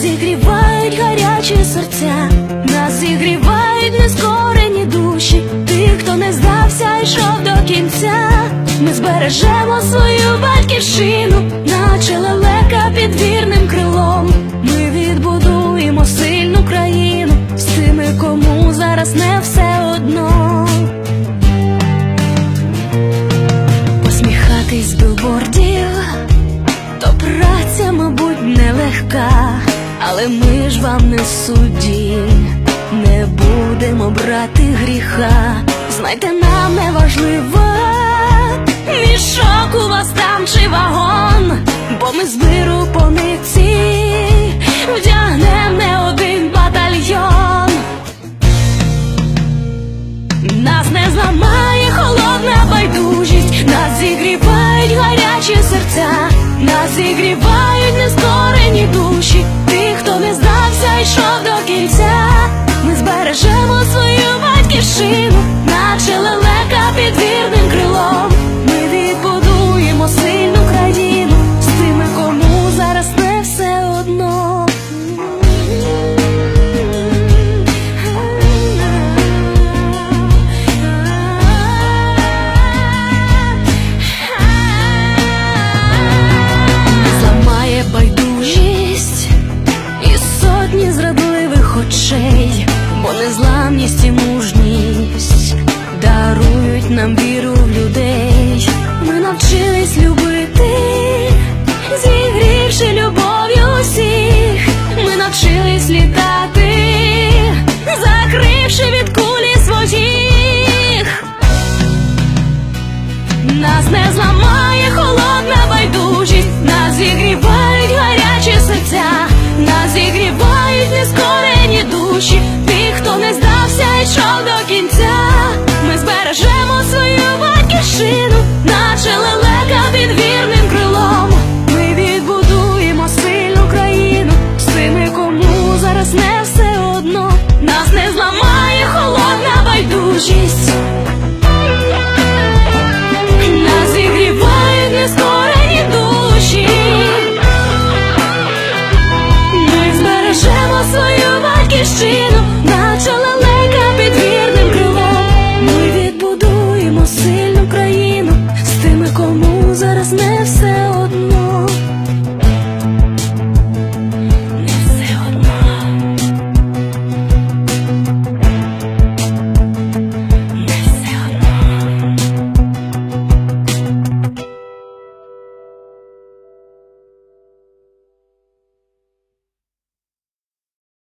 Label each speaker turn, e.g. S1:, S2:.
S1: зігрівають гарячі серця, нас зігрівають нескорені душі, тих, хто не здався, йшов до кінця. Ми збережемо свою батьківщину, наче лелека під вірним крилом. Ми відбудуємо сильну країну з тими, кому зараз не все одно. Посміхатись з білбордів то праця, мабуть, нелегка, але ми ж вам не судді, не будемо брати гріха. Знайте, нам не важливо, мішок у вас там чи вагон, бо ми з миру по нитці вдягнем не один батальйон. Нас не зламає холодна байдужість, нас зігрівають гарячі серця, нас зігрівають нескорені душі,